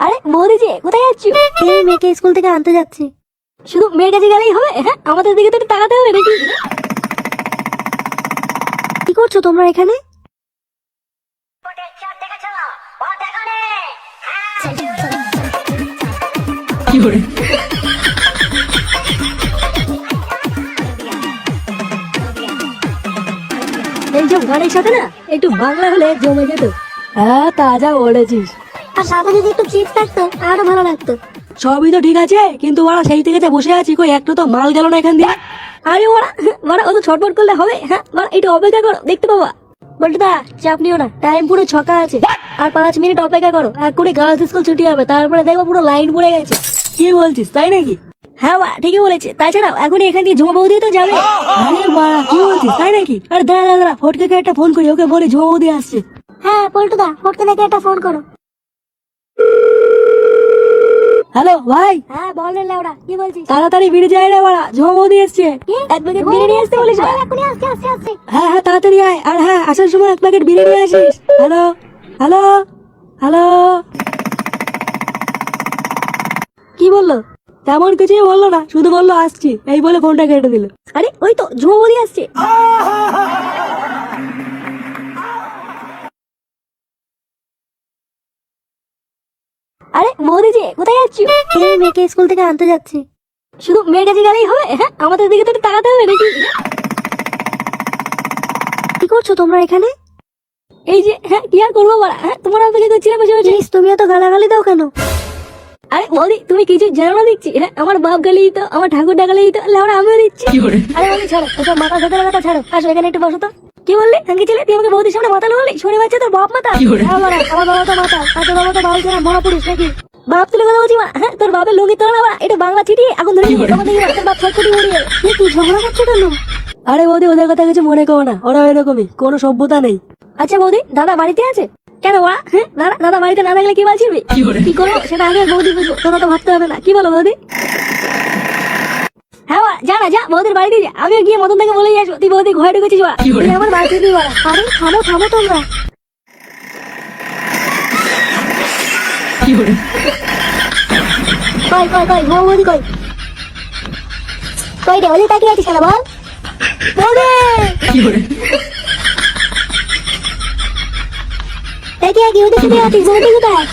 বৌদি যে কোথায় যাচ্ছ? এই মেয়েকে স্কুল থেকে আনতে যাচ্ছি। শুধু মেয়ের কাছে গেলেই হবে? হ্যাঁ আমাদের দিকে তো তাকাতে হবে নাকি? কি করছ তোমরা এখানে? এইসব গানের সাথে না একটু বাংলা হলে জমে যেত। হ্যাঁ তাজা বলেছিস। আর সাথে যদি একটু চিপস থাকতো আরও ভালো লাগতো। সবই তো ঠিক আছে কিন্তু ওরা সেই থেকে যে বসে আছি কই একটু তো মাল গেল না এখান দিয়ে। আরে ওরা ওরা অত ছটফট করলে হবে? হ্যাঁ ওরা একটু অপেক্ষা করো দেখতে পাবা। বলতে দা চাপ নিও না টাইম পুরো ছকা আছে। আর পাঁচ মিনিট অপেক্ষা করো এক করে গার্লস স্কুল ছুটি হবে তারপরে দেখব পুরো লাইন পড়ে গেছে। কি বলছিস তাই নাকি? হ্যাঁ বা ঠিকই বলেছে। তাছাড়াও এখন এখান দিয়ে জমা বৌদি তো যাবে। আরে বাড়া কি বলছিস তাই নাকি? আরে দাঁড়া দাঁড়া, ফটকে একটা ফোন করি ওকে বলে জমা বৌদি আসছে। হ্যাঁ পল্টুদা ফটকে নাকি একটা ফোন করো। হ্যালো ভাই। হ্যাঁ বল রে লেওড়া কি বলছিস? তাড়াতাড়ি বেরিয়ে যায় রে বাড়া জমা বৌদি এসছে। এক প্যাকেট বিরিয়ানি আসতে বলিস হ্যাঁ, এখনই আসছে আসছে আসছে। হ্যাঁ হ্যাঁ তাড়াতাড়ি আয়। আর হ্যাঁ আসার সময় এক প্যাকেট বিরিয়ানি নিয়ে আসিস। Hello hello hello. কি বলল? তেমন কিছুই বলল না শুধু বলল আসছি। এই বলে ফোনটা কেটে দিল। আরে ওই তো ঝুমবদি আসছে। আরে মোদি যে কোথায় যাচ্ছ? এই মেয়েকে স্কুল থেকে আনতে যাচ্ছি। শুধু মেয়ের কাছে গেলেই হবে? হ্যাঁ আমাদের দিকে তো একটু তাকাতে হবে নাকি? কি করছ তোমরা এখানে? এই যে হ্যাঁ কি আর করব বলা? হ্যাঁ তোমার অপেক্ষা করছিলাম বসে বসে? তুমি এত গালাগালি দাও কেন? আরে বৌদি তুমি কিছু জানো না দেখছি হ্যাঁ আমার বাপ গালি দিত আমার ঠাকুর ডাকালি দিত লেওড়া আমিও দিচ্ছি। আরে বৌদি ছাড়ো ওসব মাথা কথা ছাড়ো। আসো এখানে একটু বসো তো। কি বললি হাঙ্কি ছেলে তুই আমাকে বৌদির সামনে মাথা বললি শুনে বাচ্চা তোর বাপ মাথা হ্যাঁ আমার বাবা তো মাথা আর তোর বাবা তো বাবু নাকি বাপ তুলে কথা বলছি মা হ্যাঁ তোর বাপের লুঙ্গি তোলা না বাড়া, এটা বাংলা চিঠি এখন ধরে তোর বাপ ছটফটি উড়িয়ে কি ঝগড়া করছ কেন আরে বৌদি ওদের কথা কিছু মনে করো না ওরা এরকমই কোনো সভ্যতা নেই আচ্ছা বৌদি দাদা বাড়িতে আছে কেন ওরা হ্যাঁ দাদা দাদা বাড়িতে না থাকলে কি বাঁচিবি কি করব সেটা আগে বৌদি তোরা তো ভাবতে হবে না কি বলো বৌদি হ্যাঁ যা না যা বৌদির বাড়িতে যা। আমিও গিয়ে মতন থেকে বলে আসব তুই বৌদি ঘরে ঢুকেছিস। তুই আমার বাড়িতে দিয়ে বাড়া আরে থামো থামো তোমরা। কই কই কই বৌ বৌদি কই? কই রে ওলি তাকিয়ে আছিস কেন বল? বৌদি! তাকিয়ে কি আছিস কোথায়?